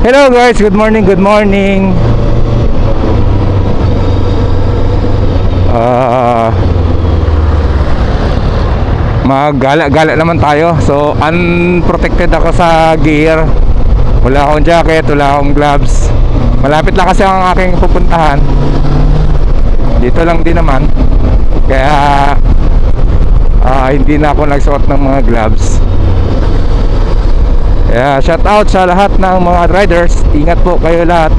Hello guys, good morning, good morning. Ah Magala-gala naman tayo. So unprotected ako sa gear. Wala akong jacket, wala akong gloves. Malapit lang kasi ang aking pupuntahan. Dito lang din naman. Kaya ah, hindi na ako nagsuot ng mga gloves. Kaya shout out sa lahat ng mga riders. Ingat po kayo lahat.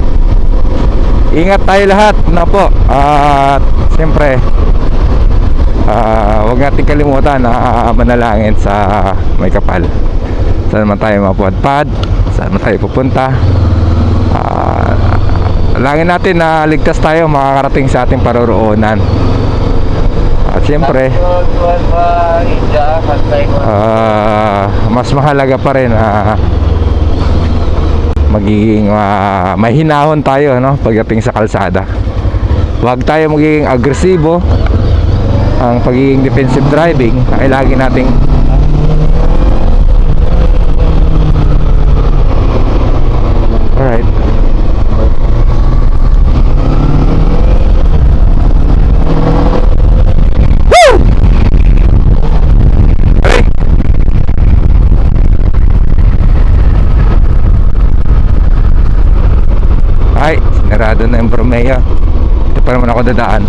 Ingat tayo lahat na po. At siyempre ah, huwag natin kalimutan na manalangin sa may kapal. Saan man tayo mapuadpad, saan man tayo pupunta. Ah, Alangin natin na ligtas tayo makakarating sa ating paroroonan. At siyempre, ah, mas mahalaga pa rin na magiging ah, mahinahon tayo no pagdating sa kalsada. Huwag tayo magiging agresibo. Ang pagiging defensive driving ay lagi nating Ay, sinarado na yung Bromea. Ito pa naman ako dadaan.